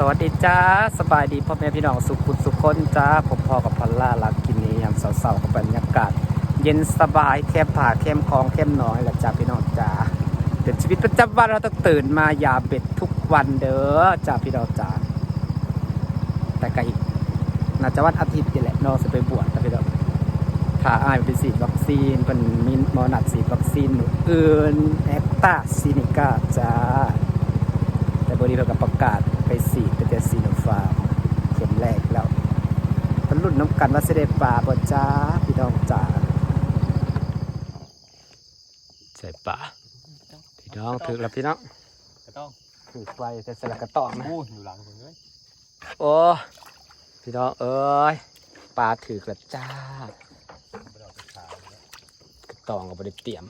สวัสดีจ้าสบายดีพ่อแม่พี่น้องสุขุสุขคนจ้าผมพ่อกับพันล่าลักกินนี้ยามเสาๆกับบรรยากาศ เย็นสบายแคมผ่าแคมคลองแคมน้อยแหละจ้าพี่น้องจ้าเป็นชีวิตประจำวันเราต้องตื่นมายาเบ็ดทุกวันเด้อจ้าพี่น้องจ้าแต่ก็อีกน่าจะวันอาทิตย์นี่แหละน้องจะไปบวชนะพี่น้องถ้าอายไปฉีดวัคซีนเป็นมีหมอนัดฉีดวัคซีนอื่นแอปตาซินิก้าจ้าแต่บริษัทกับประกาศ ไปสีดเป็นแต่ซีโนฟาร์มเข็มแรกแล้วมันรุ่นน้ำกันว่าเสได็จป่าบนจ้าพี่น้องจ้าใส่ป่าพี่น้องถือแล้วพี่น้องก็ต้องถือไปแต่สลักกระตอกนะโอ้อยู่หลังผมเลยโอ้พี่น้องเอ้ยปลาถือกระจ้าไม่ได้เอาไปขายแล้วกระตองก็บริเตรียม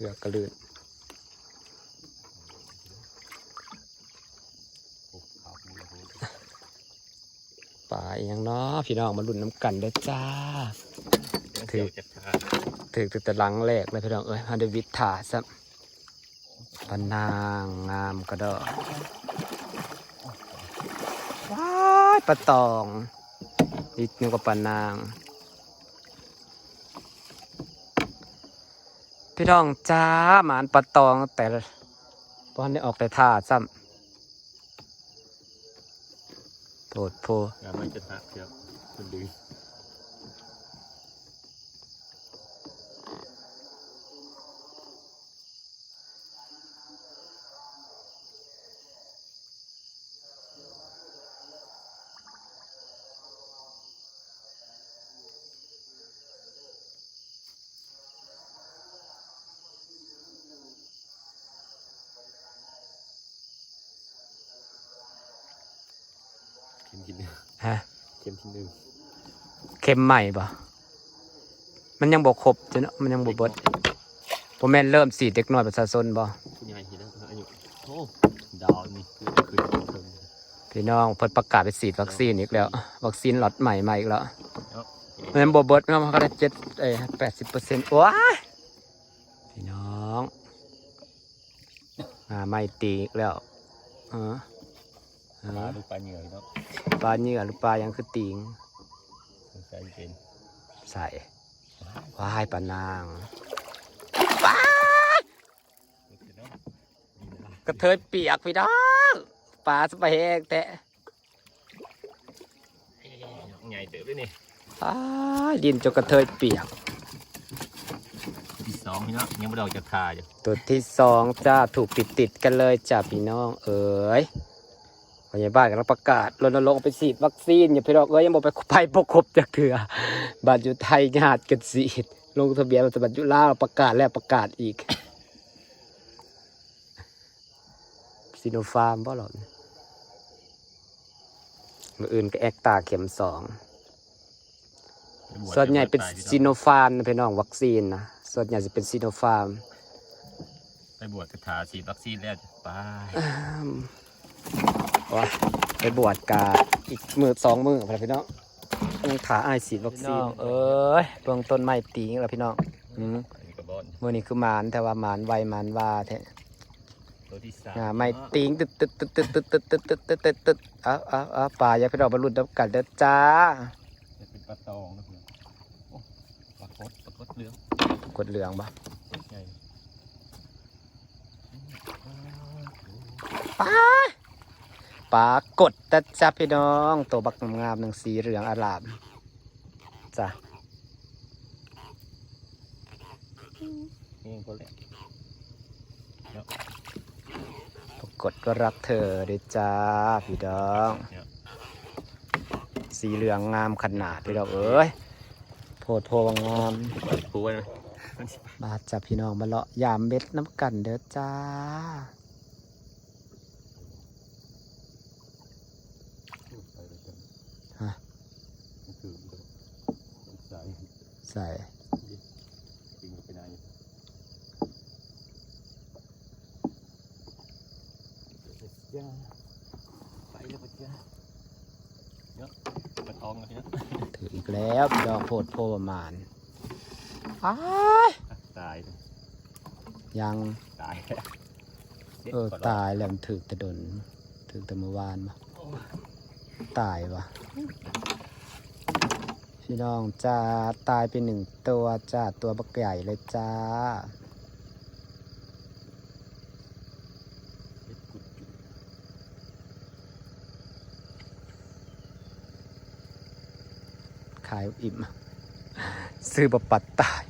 โอ้ยเรือกระลื่นโอ้ขาวมูลโหปลาอหยังเนาะพี่น้องมาลุ้นน้ำกันเด้อจ้า ถืถืออจะขาดถือตั้งแต่หลังแรกเลยพี่น้องเอ้ยมาได้วิทถาซะปานางงามกระดอกว้ายปลาตองนิดนึงกว่าปานาง พี่น้องจ้าหมานปะตองแต่ตอนได้ออกแต่ท่าซ้ำโปรดโพงาไม่จะหักเชียวมันดีเที่หนึ่งฮะเข็มที่หนึ่งเข็มใหม่ปะมันยังบกครบจ้ะเนาะมันยังบกเบิดผมแม่นเริ่มสีดเด็กน้อยประชาชนบ่ผู้ใหญ่เห็นแล้วอายุโอ้ดาวนี่คือคือเพิ่มพี่น้องเพิ่นประกาศไปฉีดวัคซีนอีกแล้ว วัคซีนล็อตใหม่มาอีกแล้วเนาะมันยังบกเบิดเนาะมันก็ได้เจ็ดเอ้แปดสิบเปอร์เซ็นต์ว้ายพี่น้อง อ่าไม่ตีอีกแล้วเออ เอปลาอลูกปลาเหนื่อยเนาะปลาเหยื่อหรือปลายังคือติงสงสัยเป็นใส่ว้ายปลานางเนาะนี่นะกระเทยเปียกพี่น้องปลาสไปแห้งแตะใหญ่เติบด้วยนี่อ้ายดินจนกระเทยเปียกที่สองพี่เนาะยังไม่ได้ออกจากคาอยู่ตัวที่สองจ้าถูกติดติดๆกันเลยจ้าพี่น้องเอ๋ย พยาบาลกำลังประกาศรณรงค์ไปฉีดวัคซีนอย่าพี่น้องเอ้ยยังบอกไปไปปกครบจากเถื่อบัตรอยู่ไทยญาติกันฉีดลงทะเบียนบัตรอยู่ลาวประกาศแล้วประกาศอีกซีโนฟาร์มบ่หรอกมืออื่นก็แอคตาเข็มสอง ส่วนใหญ่เป็นซีโนฟาร์มนะพี่น้องวัคซีนนะส่วนใหญ่จะเป็นซีโนฟาร์ม ไปบวชคาถาฉีดวัคซีนแล้วไป ว่าไปบวชกาอีกมือสองมือพอแล้วพี่น้องยังถาอายฉีดวัคซีนเอ้ยเบื้องต้นไม่ตีงแล้วพี่น้องอืมอันนี้กระบอนมื่อนี้คือหมานแต่ว่าหมานไวหมานว่าแท้ตัวที่สามอ่าไม่ตีงตึ๊ดตึ๊ดตึ๊ดตึ๊ดตึ๊ดตึ๊ดตึ๊ดตึ๊ดตึ๊ดตึ๊ดตึ๊ดเอาเอาเอาป่าอย่าพี่น้องบรรลุดับกันเด้อจ้าจะเป็นปลาตองนะเพื่อนโอ้ปลาคดปลาคดเหลืองกดเหลืองบ่ใหญ่ป้า ปลากดแต่จ้าพี่น้อง ตัวบักงามๆหนึ่งสีเหลืองอลามจ้ะนี่คนแรกปรากฏก็รักเธอด้วยจ้าพี่น้องเนี่ยสีเหลืองงามขนาดพี่น้องเอ้ยโพดโพงามปล่อยปูไว้ไหมมาจับพี่น้องมาเลาะยามเม็ดน้ำกันเด้อจ้า ฮะ คือสาย ใส่จริงก็เป็นอะไรจ้าไปแล้วปะจ้าเนาะปลาตองนะพี่นะถืออีกแล้วพี่น้องโพดโพประมาณอ้ายตาย ยัง ตายแล้วด็ดเออก่นตายแล้วมันถึกแต่ดนถึกแต่เมื่อวานมาตายวะ พี่น้องจ้าตายไปหนึ่งตัวจ้าตัวบักใหญ่เลยจ้าเด็ดกุดจุดขายอิ่ม ซื้อบปัดตาย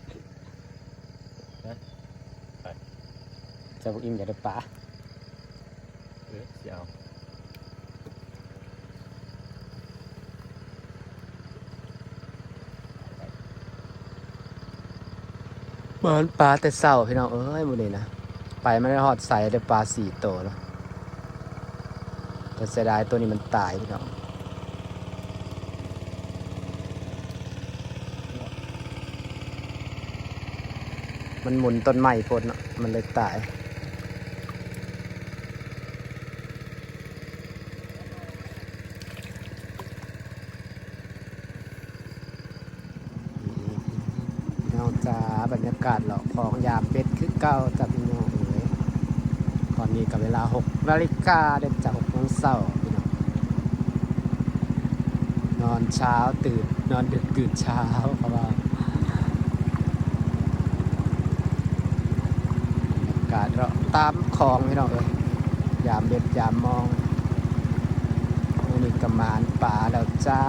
จะบอกอิ่มอยากได้ปลาเออเสียว หมือนปลาแต่เศร้าพี่น้องเอ้ยมูนี่นะไปไม่ได้หอดใส่ได้ปลาสี่ตัวแล้วแต่เสียดายตัวนี้มันตายพี่น้องมันหมุนต้นไม้พดเนมันเลยตาย 9จ้ะพี่น้องตอนนี้กับเวลาหกนาฬิกาเด็กจาก6โมงเช้าพี่นองนอนเช้าตื่นนอนดึกตื่นเช้าเพราะว่าการเราตามคลองพี่น้องเลยยามเด็ดยามมองนี่กระมานป่าแล้วจ้า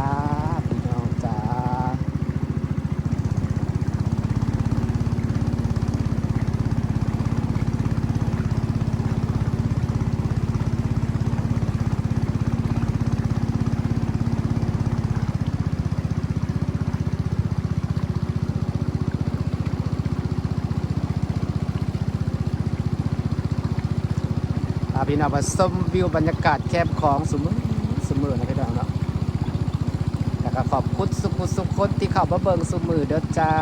พี่น้องมาชมวิวบรรยากาศแคบของสมมือสมือนะพี่น้องเนาะแล้วก็ขอบคุณสุขุสุขคนที่เข้ามาเบิ่งสมือเด้อจ้า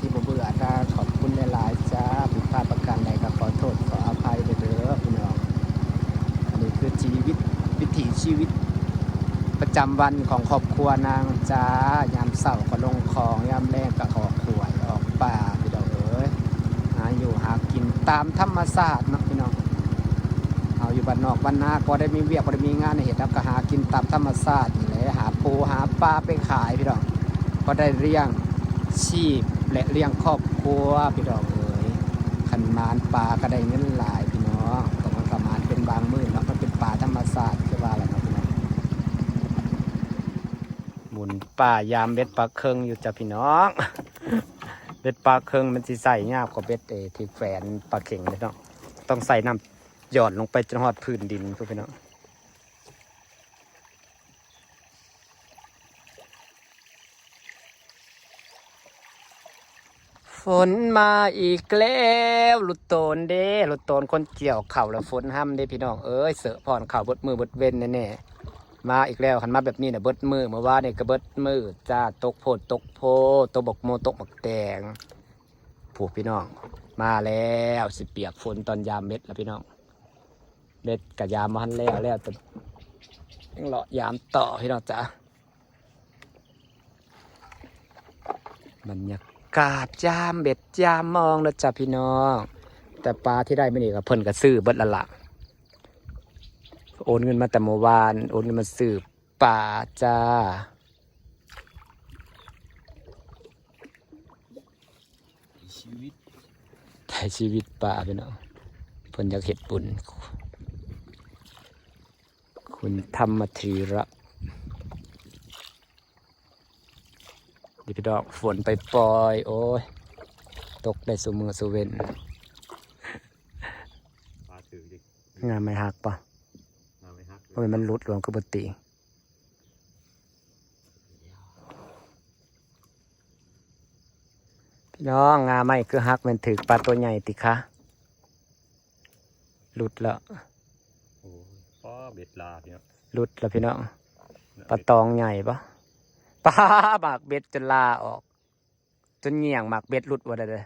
ที่บ่เบื่อนะขอบคุณหลายๆจ้าผิดพลาดประการใดก็ขอโทษขออภัยเด้อพี่น้องอันนี้คือชีวิตวิถีชีวิตประจำวันของครอบครัวนางจ้ายามเสาร์ก็ลงคลองยามแรงก็ออกขวยออกป่าพี่น้องเอ้ยหาอยู่หากินตามธรรมชาติเนาะ อยู่บ้านนอกบ้านนาก็ได้มีเวียกก็ได้มีงานในเหตุแล้วก็หากินตามธรรมชาตินี่แหละหาปูหาปลาไปขายพี่น้องก็ได้เลี้ยงชีพและเลี้ยงครอบครัวพี่น้องเอ๋ยขันมานปลาก็ได้เงินหลายพี่น้องแต่มันก็มานเป็นบางมื้อเนาะมันเป็นปลาธรรมชาติคือว่าอะไรเนะพี่น้องหมุนป่ายามเบ็ดปลาเคิงอยู่จ้ะพี่น้องเบ็ดปลาเคิงมันสิใส่ยากกว่าเบ็ดเอที่แฝนปลาเข็งเลยเนาะต้องใส่น้ำ หย่อนลงไปจนหอดพื้นดินเพื่อนพี่น้องฝนมาอีกแล้วหลุดโตนเด้หลุดโตนคนเกี่ยวเข่าแล้วฝนห้ำเด้พี่น้องเอ้ยเสือผ่อนเข่าเบิดมือเบิดเว้นแน่ๆมาอีกแล้วหันมาแบบนี้นะเบิดมือเมื่อวาเนี่ยก็เบิดมือจ้าตกโพดตกโพตกบกโมตกหมักแตงผูกพี่น้อง มาแล้วสิเปียกฝนตอนยามเม็ดแล้วพี่น้อง เด็ดกับยามมาหันแล้วแล้วแต่ยังเลาะยามต่อพี่น้องจ้ะบรรยากาศยามเบ็ดยามมองนะจ้ะพี่น้อง แต่ปลาที่ได้ไม่นี่ก็เพิ่นก็ซื้อเบิดละละโอนเงินมาแต่เมื่อวานโอนเงินมาซื้อปลาจ้าชีวิตถ่ชีวิตปลาพี่น้องเพิ่นอยากเห็ดบุญ คุณธรรมธีระเดิพี่ดอกฝนไปปล่อย โอ้ย ตกได้สุมือสุเวนปลาถือดิงานไม่หักปะมาไม่ฮักโอ้ยมันหลุดรวมกับบติ พี่น้องงาไม่คือหักมันถือปลาตัวใหญ่ติคะหลุดแล้วโอ้ยป้อ เบ็ดลาพี่เนาะหลุดแล้วพี่น้องปลาตองใหญ่ปะปลาหมากเบ็ดจนลาออก จนเงี่ยงหมากเบ็ดหลุดว่าได้เลย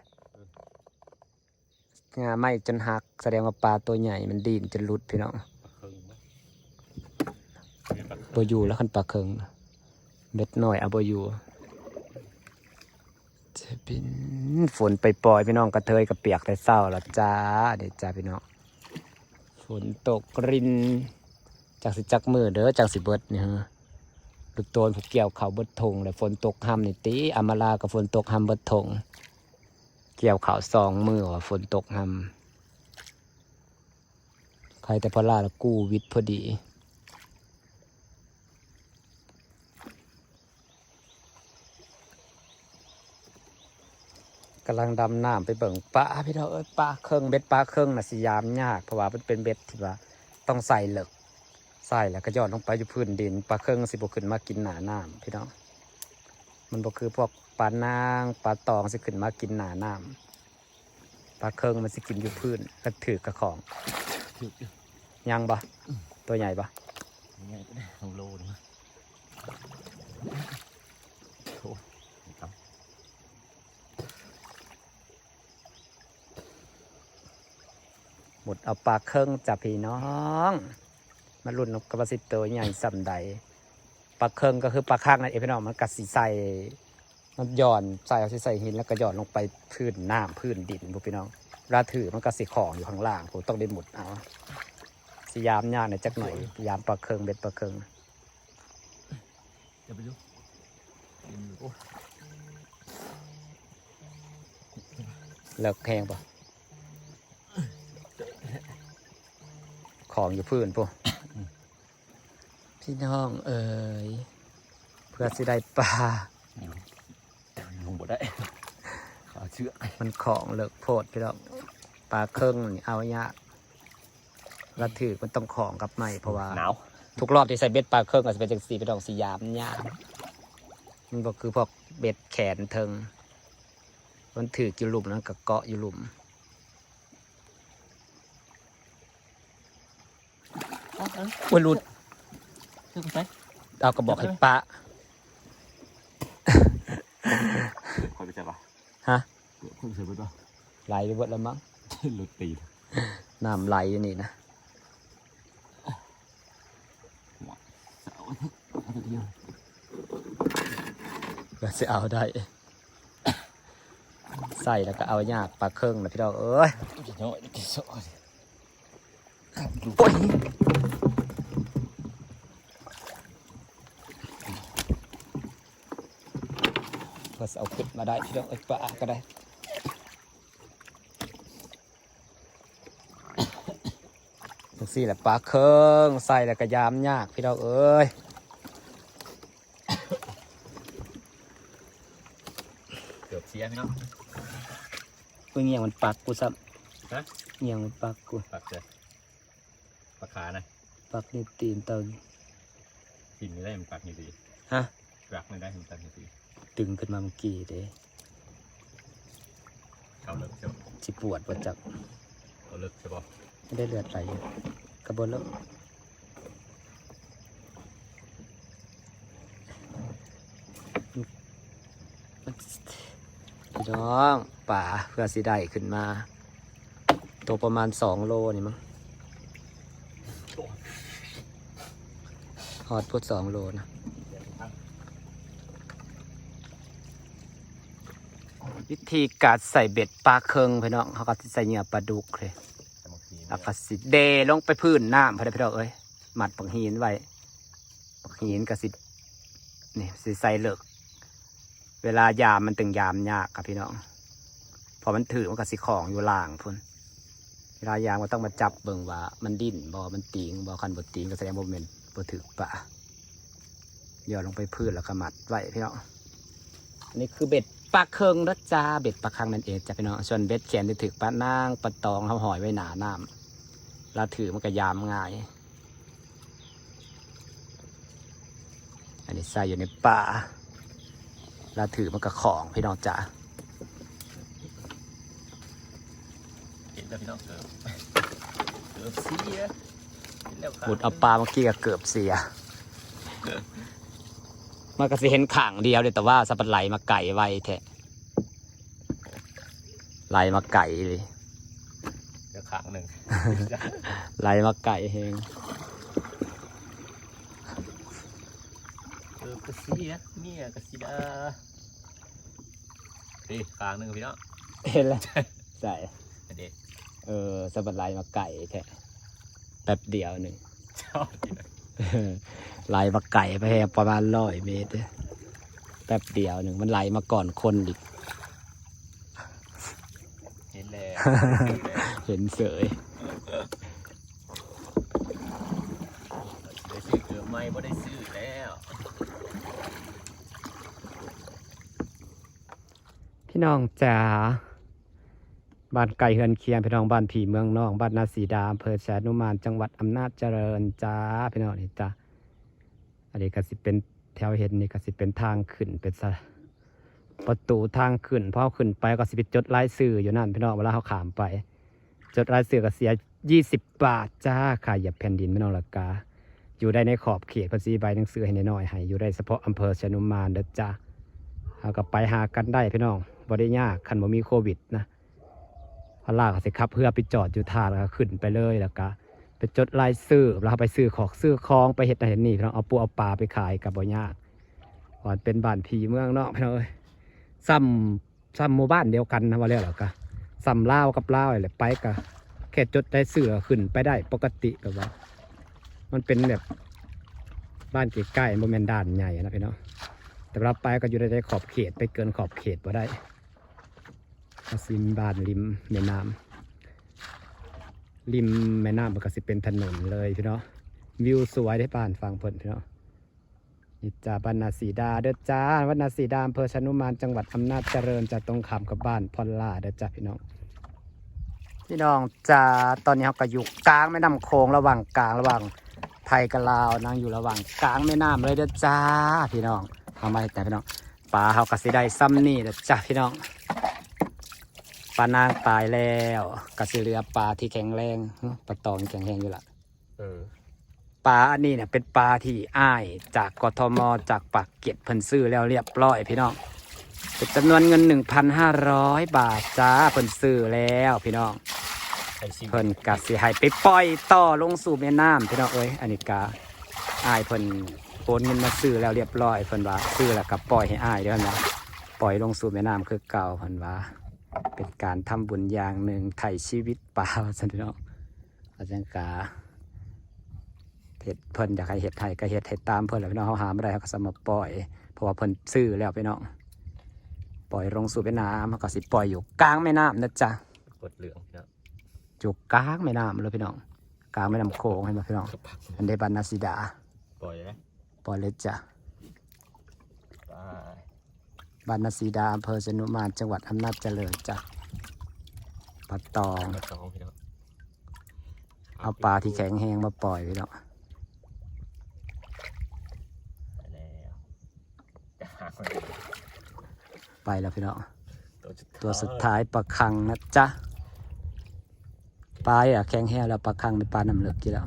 งาไม่จนหักแสดงว่าปลาตัวใหญ่มันดีนจนหลุดพี่น้องปลาเคิงไหมมีปลาบอยู่แล้วคันปลาเคิงเบ็ดหน่อยเอาบอยู่จะเป็นมฝนไปปล่อยพี่น้องกระเทยกระเปียกแต่เศร้าละจ้าเด็ดจ้าพี่น้องฝนตกริน จากสิจักมือเด้อจากสิเบิดเนี่ยฮะลูกโตนผูกเกี่ยวเข่าเบิดทงแล้วฝนตกห้ำนี่ตีอามาลากับฝนตกห้ำเบิดทงเกี่ยวเข่าวสองมือว่าฝนตกห้ำใครแต่พอล่าแล้วกู้วิทย์พอดีกำลังดำน้ำไปเบิ่งปลาพี่น้องเอ้ยปลาเครื่องเบ็ดปลาเครื่องน่ะสิยามยากเพราะว่ามันเป็นเบ็ดที่ว่าต้องใส่เหล็ก ใส่แล้วก็ย้อนลงไปอยู่พื้นดินปลาเครื่องสิบขึ้นมากินหนาน้ำพี่น้องมันบ่คือพวกปลานางปลาตองสิขึ้นมากินหนาน้ำปลาเครื่องมันสิกินอยู่พื้นก็ถือกระของถึกอยู่ยังบ่ตัวใหญ่บ่ยังไงก็ได้ลองโลดมาโอ้ยครับหมดเอาปลาเครื่องจับพี่น้อง มารุ่นนกกระบาสิตตัวใหญ่สำใดปลาเคิงก็คือปลาข้างนั่นเองพี่น้องมันกัดสีใส่มันหย่อนใส่เอาสิใส่หินแล้วก็หย่อนลงไปพื้นน้ำพื้นดินพวกพี่น้องเวลาถือมันก็สีของอยู่ข้างล่างผมต้องได้หมุดเอาสิยามยากหน่อยจักหน่อยยามปลาเคิงเบ็ดปลาเคิงเดี๋ยวไปดูอืมโอ้ยเลิกแห้งปะของอยู่พื้นพวก พี่น้องเอ๋ยเพื่อสิได้ปลาอยู่ลงบ่ได้ขาเชือกมันของเลิกโพดพี่น้องปลาเครื่องนี่เอายากแลวถือมันต้องของกับไม่เพราะว่าหนาวทุกรอบที่ใส่เบ็ดปลาเครื่องก็จะเป็นจังสีเป็นดอกสียามยากมันก็คือพวกเบ็ดแขนเทิง มันถืออยู่หลุมแล้วก็เกาะอยู่หลุมอ๋อเออโอ้ยหลุด เชือกไปเอาก็บอกให้ปะคอยไปจับป่ะฮะคอยไปเสือไปป่ะไหลไปหมดแล้วมั้งหลุดตีนน้ำไหลอยู่นี่นะเสาเอาตัวเดียวก็จะเอาได้ ใส่แล้วก็เอายากปลาเครื่องนะพี่น้องเอ้ยจะน้อยจะโซ่ครับดูโอ้ย พื่อจะเอาขึ้นมาได้พี่น้องเอ้ยปลาก็ได้จังซี่แหละปลาเคิงใส่แล้วก็ยามยากพี่น้องเอ้ยเกือบเสียพี่น้องมึงเงียงมันปักกูซ้ฮะำเงียงมันปักกูปักเลยปักขานะปักนี่ตีนเตากินไม่ได้มันปักนี่สิฮะ ปักไม่ได้มันปักนี่สิ ตึงขึ้นมาเมื่อกี้เด้เขาเลิกใช่ปะสิปวดปวดจับเขาเลิกใช่ปะไม่ได้เลือดไหลอยู่กระบวนแล้วพี่น้องป่าเพื่อสิได้ขึ้นมา ตัวประมาณสองโลนี่มั้งฮอดพุดสองโลนะ วิธีการใส่เบ็ดปลาเคิงพี่น้องเขาก็ใส่เหยื่อปลาดุกเลยแล้วก็สิเดลงไปพื้นน้ำพี่น้องเอ้ยหมัดปังหินไว้ปังหินก็สินี่สิใส่เลิกเวลายามมันตึงยามยากครับพี่น้องพอมันถือมันก็สิของอยู่ล่างพุ่นเวลายามก็ต้องมาจับเบิ่งว่า มันดิ้นบ่มันติงบ่คันบ่ติงก็แสดงว่ามันบ่ถือปะย่อลงไปพื้นแล้วก็มัดไว้พี่น้องอันนี้คือเบ็ด ปลาเคิงนะจ้าเบ็ดปลาคังนั่นเองจ้ะพี่น้องส่วนเบ็ดแขนที่ถือปลานางปลาตองเขาหอยไว้หนาน้ำเราถือมันก็ยามง่าย อันนี้ใส่อยู่ในป่าเราถือมันก็ของพี่น้องจ๋าเห็นแล้วพี่น้องเกือบเกือบเสียเห็นแล้วครับบุดเอาปลาเมื่อกี้ก็เกือบเสีย มันก็สิเห็นขังเดียวเลยแต่ว่าสับปะไหลมาไก่ไว้แท้ไหลมาไก่เลยเดี๋ยวขางหนึ่งไหลมาไก่เฮงเกือบกระเสียเมียกระสีดาเฮ้ยขางหนึ่งพี่น้องเห็นแล้วใส่อันเด็กเออสะบัดลายมาไก่แท้แป๊บเดียวหนึ่งชอบดีนะ ไหลมาไก่ไปแค่ประมาณร้อยเมตรแป๊บเดียวหนึ่งมันไหลมาก่อนคนอีก เห็นแล้วเห็นเสยได้ซื้อเกือบไม่บ่ได้ซื้อแล้วพี่น้องจ๋า บ้านไก่เฮือนเคียงพี่น้องบ้านผีเมืองนอกบ้านนาสีดาอำเภอแสนุมานจังหวัดอำนาจเจริญจ้าพี่น้องนี่จ้าอันนี้ก็สิเป็นแถวเห็นนี่ก็สิเป็นทางขึ้นเป็นประตูทางขึ้นพอขึ้นไปก็สิเป็นจดรายชื่ออยู่นั่นพี่น้องเวลาเขาขามไป จดรายชื่อก็เสียยี่สิบบาทจ้าค่าเหยียบแผ่นดินพี่น้องละกาอยู่ได้ในขอบเขตภาษีใบหนังสือให้น้อยให้อยู่ได้เฉพาะอำเภอแสนุมานเด้อจ้าเอาก็ไปหากันได้พี่น้องบ่ได้ยากคันบ่มีโควิดนะ พลากเขาสิครับเพื่อไปจอดอยู่ท่าแล้วก็ขึ้นไปเลยแล้วก็ไปจดรายซื้อแล้วไปซื้อของซื้อคองไปเห็ดนั่นเห็ดนี่พี่น้องเอาปูเอาปลาไปขายกับบ่ยากก่อนเป็นบ้านผีเมืองเนาะพี่น้องเอ้ยซ้ำซ้ำหมู่บ้านเดียวกันนะว่าแล้วหรอกะซ้ำลากับเลาอะไรไปก็แค่จดได้ซื้อขึ้นไปได้ปกติแบบว่า มันเป็นแบบบ้านใกล้ๆโมเมนด้านใหญ่นะพี่น้องแต่เราไปก็อยู่ในขอบเขตไปเกินขอบเขตบ่ได้ กสิมบ้านริมแม่น้ำริมแม่น้ำมันก็สิเป็นถนนเลยพี่เนาะวิวสวยได้บ้านฟังเพิ่นพี่เนาะนี่จ้าบ้านนาสีดาเด้อจ้าบ้านนาสีดาอำเภอชนุมานจังหวัดอำนาจเจริญจะตรงขามกับบ้านพอลล่าเด้อจ้าพี่น้องพี่น้องจ้าตอนนี้เราก็อยู่กลางแม่น้ำโขงระหว่างกลางระหว่างไทยกับลาวนั่งอยู่ระหว่างกลางแม่น้ำเลยเด้อจ้าพี่น้องเอามาแต่พี่น้องปลาเขาก็สิได้ซ้ำนี่เด้อจ้าพี่น้อง ปลานางตายแล้วกระสิเหลือปลาที่แข็งแรงหึปลาตองแข็งแรงอยู่ละเออปลาอันนี้เนี่ยเป็นปลาที่อ้ายจากกทมจากปากเกร็ดเพิ่นซื้อแล้วเรียบร้อยพี่น้องเป็นจำนวนเงิน 1,500 บาทจ้าเพิ่นซื้อแล้วพี่น้องไอซิมเพิ่นกะสิให้ไปปล่อยต่อลงสู่แม่น้ำพี่น้องเอ้ยอันนี้กาอ้ายเพิ่นโอนเงินมาซื้อแล้วเรียบร้อยเพิ่นว่าซื้อแล้วก็ปล่อยให้อ้ายเด้อนะปล่อยลงสู่แม่น้ำคือเก่าเพิ่นว่า เป็นการทำบุญอย่างหนึ่งไถ่ชีวิตปลาสันพี่น้องอาจารย์กาเห็ดเพิ่นอยากให้เห็ดไทยก็เห็ดให้ตามเพิ่นแหล้วพี่น้องเขาหาไม่ได้เขาก็สมาปล่อย เพราะว่าเพิ่นซื้อแล้วพี่น้องปล่อยลงสู่แม่น้ำเขาก็สิปล่อยอยู่กลางแม่น้ำนะจ๊ะกดเหลืองนะอยู่กลางแม่น้ำเลยพี่น้องกลางแม่น้ำโขงให้มาพี่น้องกระปักอันเดบันนาซิดา ปล่อยนะปล่อยเลยจ้ะไป บันนาซิดาอำเภอชนุมานจังหวัดอำนาจเจริญจ้ะปลาตองมาตองพี่น้องเอาปลาที่แข็งแห้งมาปล่อยพี่น้องไปแล้วจะหาคนไปแล้วพี่น้อง ตัวสุดตัวสุดท้ายปลาคังนะจ๊ะปลาอะแข็งแห้งแล้วปลาคังเป็นปลาน้ำเหลือกกี่แล้ว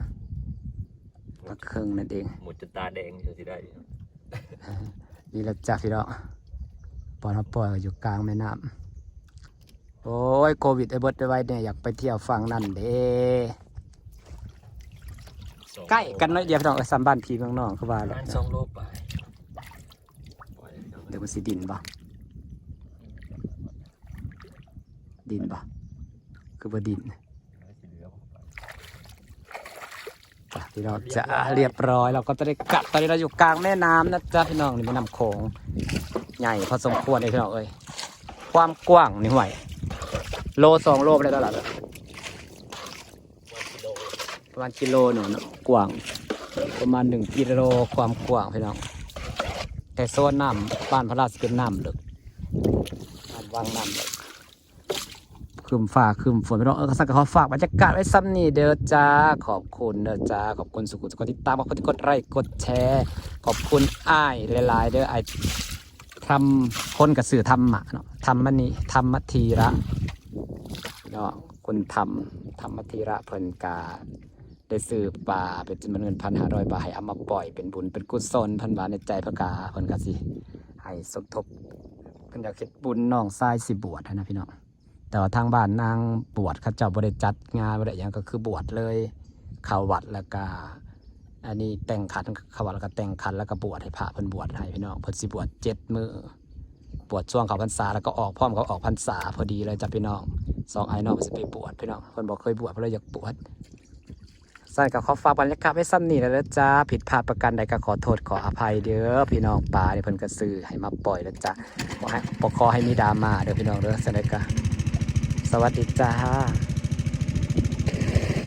ปลาเคืองนั่นเอง หมดจนตาแดงเชียวสิได้ นี่แหละจ้ะพี่น้อง ปอนเขาปล่อยอยู่กลางแม่น้ำโอ้ยโควิดไอ้เบิดไว้เนี่ยอยากไปเที่ยวฝั่งนั่นเด้สองใกล้กันหน้อยเดียวพี่น้องเออซัมบ้านพี่เมืองนอกเขาว่าปแล้ระวมาณสองโลไปปล่อยเลยพี่น้องเดี๋ยวมันสิดินบ่ดินบ่คือบ่ดินไม่สิเหลือผมไปจ้ะพี่น้องจะเรียบร้อยเราก็จะได้กลับตอนนี้เราอยู่กลางแม่น้ำนะจ๊ะพี่น้องนี่แม่น้ำโขง ใหญ่พอสมควรเลยพี่น้องเอ้ยความกว้างนี่ไหวโลสองโลไปเลยตลาดวันกิโลประมาณกิโลหนึ่งกว้าง ประมาณหนึ่งกิโลความกว้างพี่น้องแต่โซนน้ำบ้านพระราชเป็นน้ำลึกบ้านวางน้ำลึกคืมฟ้าคืมฝนพี่น้องเออสักขอฝากบรรยากาศไว้ซ้ำนี่เด้อจ้าขอบคุณเด้อจ้าขอบคุณสุขุมสุขติดตามขอบคุณที่กดไลค์กดแชร์ ขอบคุณอ้ายหลายๆเด้อไอ ทำคนกับสื่อธรรมะเนาะธรรมนี่ธรรมทีระเนาะคนทำธรรมทีระเพิ่นกาได้ซื้อปลาเป็นจำนวนเงินพันห้าร้อยบาทให้เอามาปล่อยเป็นบุญเป็นกุศลพันบาในใจพระกาเพิ่นก็สิให้สมทบเพิ่นอยากเฮ็ดบุญน้องทรายสิบวชนะพี่น้องแต่ว่าทางบ้านนางบวชเขาเจ้าบ่ได้จัดงานบ่ได้หยังก็คือบวชเลย เข้าวัดแล้วก็ อันนี้แต่งขันเขาวัดแล้วก็แต่งขันแล้วก็บวชให้พระเพิ่นบวชให้พี่น้องเพิ่นสิบวชเจ็ดมือปวดช่วงเขาพรรษาแล้วก็ออกพร้อมกับออกพรรษาพอดีเลยจ้ะพี่น้องสองไอ้น้องจะไปบวชพี่น้องคนบอกเคยบวชเพราะเลยอยากบวชใส่กับขอฝากบรรยากาศไว้ซ้ำนี่แล้วจ้าผิดพลาดประการใดก็ขอโทษขออภัยเด้อพี่น้องปลาที่เพิ่นกระซือให้มาปล่อยแล้วจ้ะขอให้ปกคอให้มีดราม่าเด้อพี่น้องเด้อสวัสดีจ้าสวัสดีจ้า